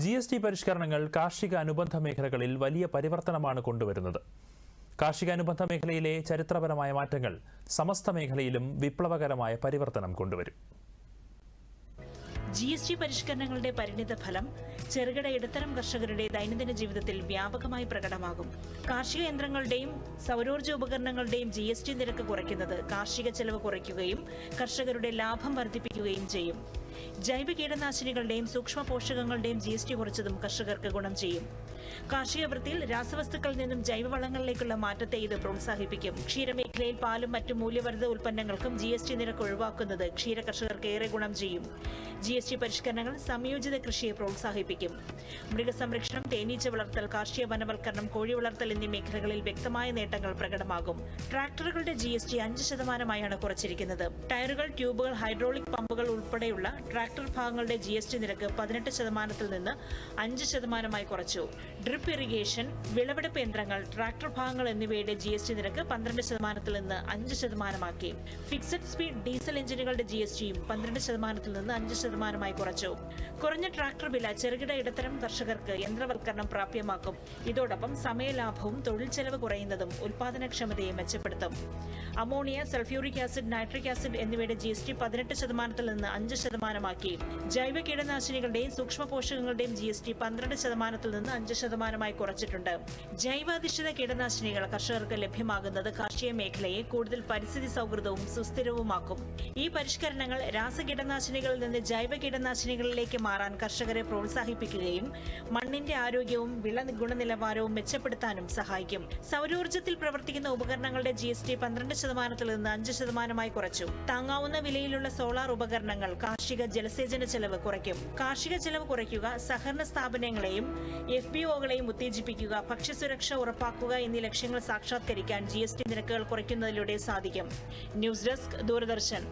G S T പരിഷ്കരണങ്ങൾ കാർഷിക അനുബന്ധ മേഖലകളിൽ വലിയ പരിവർത്തനമാണ് കൊണ്ടുവരുന്നത്. കാർഷിക അനുബന്ധ മേഖലയിലെ ചരിത്രപരമായ മാറ്റങ്ങൾ സമസ്ത മേഖലയിലും വിപ്ലവകരമായ പരിവർത്തനം കൊണ്ടുവരും. ജി എസ് ടി പരിഷ്കരണങ്ങളുടെ പരിണിത ഫലം ചെറുകിട ഇടത്തരം കർഷകരുടെ ദൈനംദിന ജീവിതത്തിൽ വ്യാപകമായി പ്രകടമാകും. കാർഷിക യന്ത്രങ്ങളുടെയും സൗരോർജ ഉപകരണങ്ങളുടെയും ജി എസ് ടി നിരക്ക് കുറയ്ക്കുന്നത് കാർഷിക ചെലവ് കുറയ്ക്കുകയും കർഷകരുടെ ലാഭം വർദ്ധിപ്പിക്കുകയും ചെയ്യും. ജൈവ കീടനാശിനികളുടെയും സൂക്ഷ്മ പോഷകങ്ങളുടെയും ജി എസ് ടി കുറച്ചതും കർഷകർക്ക് ഗുണം ചെയ്യും. കാർഷിക വൃത്തിയിൽ രാസവസ്തുക്കളിൽ നിന്നും ജൈവവളങ്ങളിലേക്കുള്ള മാറ്റത്തെ ഇത് പ്രോത്സാഹിപ്പിക്കും. ക്ഷീരമേഖലയിൽ പാലും മറ്റു മൂല്യവർദ്ധിത ഉൽപ്പന്നങ്ങൾക്കും ജി എസ് ടി നിരക്ക് ഒഴിവാക്കുന്നത് ക്ഷീര കർഷകർക്ക് ഏറെ ഗുണം ചെയ്യും. ജി എസ് ടി പരിഷ്കരണങ്ങൾ സംയോജിത കൃഷിയെ പ്രോത്സാഹിപ്പിക്കും. മൃഗസംരക്ഷണം തേനീച്ച വളർത്തൽ കാർഷിക വനവൽക്കരണം കോഴി വളർത്തൽ എന്നീ മേഖലകളിൽ വ്യക്തമായ നേട്ടങ്ങൾ പ്രകടമാകും. ട്രാക്ടറുകളുടെ ജി എസ് ടി അഞ്ച് ശതമാനമായാണ് കുറച്ചിരിക്കുന്നത്. ടയറുകൾ ട്യൂബുകൾ ഹൈഡ്രോളിക് പമ്പുകൾ ഉൾപ്പെടെയുള്ള ട്രാക്ടർ ഭാഗങ്ങളുടെ ജി എസ് ടി നിരക്ക് പതിനെട്ട് ശതമാനത്തിൽ നിന്ന് അഞ്ച് ശതമാനമായി കുറച്ചു. ഡ്രിപ്പ് ഇറിഗേഷൻ വിളവെടുപ്പ് യന്ത്രങ്ങൾ ട്രാക്ടർ ഭാഗങ്ങൾ എന്നിവയുടെ ജി എസ് ടി നിരക്ക് പന്ത്രണ്ട് ശതമാനത്തിൽ നിന്ന് അഞ്ച് ശതമാനമാക്കി. ഫിക്സഡ് സ്പീഡ് ഡീസൽ എഞ്ചിനുകളുടെ ജി എസ് ടിയും പന്ത്രണ്ട് ശതമാനത്തിൽ നിന്ന് അഞ്ച് ശതമാനമായി കുറച്ചു. കുറഞ്ഞ ട്രാക്ടർ വില ചെറുകിട ഇടത്തരം കർഷകർക്ക് യന്ത്രവൽക്കരണം പ്രാപ്യമാക്കും. ഇതോടൊപ്പം സമയലാഭവും തൊഴിൽ ചെലവ് കുറയുന്നതും ഉൽപാദനക്ഷമതയെ മെച്ചപ്പെടുത്തും. Ammonia sulphuric acid nitric acid എന്നിവയുടെ ജി എസ് ടി പതിനെട്ട് ശതമാനത്തിൽ നിന്ന് അഞ്ച് ശതമാനമാക്കി. ജൈവ കീടനാശിനികളുടെയും സൂക്ഷ്മ പോഷകങ്ങളുടെയും ജി എസ് ടി പന്ത്രണ്ട് ശതമാനത്തിൽ നിന്ന് അഞ്ച് ശതമാനമായി കുറച്ചിട്ടുണ്ട്. ജൈവാധിഷ്ഠിത കീടനാശിനികൾ കർഷകർക്ക് ലഭ്യമാകുന്നത് കാർഷിക മേഖലയെ കൂടുതൽ പരിസ്ഥിതി സൗഹൃദവും സുസ്ഥിരവുമാക്കും. ഈ പരിഷ്കരണങ്ങൾ രാസ കീടനാശിനികളിൽ നിന്ന് ജൈവ കീടനാശിനികളിലേക്ക് മാറാൻ കർഷകരെ പ്രോത്സാഹിപ്പിക്കുകയും മണ്ണിന്റെ ആരോഗ്യവും വിള ഗുണനിലവാരവും മെച്ചപ്പെടുത്താനും സഹായിക്കും. സൗരോർജത്തിൽ പ്രവർത്തിക്കുന്ന ഉപകരണങ്ങളുടെ ജി എസ് ടി പന്ത്രണ്ട് ശതമാനത്തിൽ നിന്ന് അഞ്ച് ശതമാനമായി കുറച്ചു. താങ്ങാവുന്ന വിലയിലുള്ള സോളാർ ഉപകരണങ്ങൾ കാർഷിക ജലസേചന ചെലവ് കുറയ്ക്കും. കാർഷിക ചെലവ് കുറയ്ക്കുക സഹകരണ സ്ഥാപനങ്ങളെയും എഫ് ബി ഒകളെയും ഉത്തേജിപ്പിക്കുക ഭക്ഷ്യസുരക്ഷ ഉറപ്പാക്കുക എന്നീ ലക്ഷ്യങ്ങൾ സാക്ഷാത്കരിക്കാൻ ജി നിരക്കുകൾ കുറയ്ക്കുന്നതിലൂടെ സാധിക്കും. News desk Doordarshan.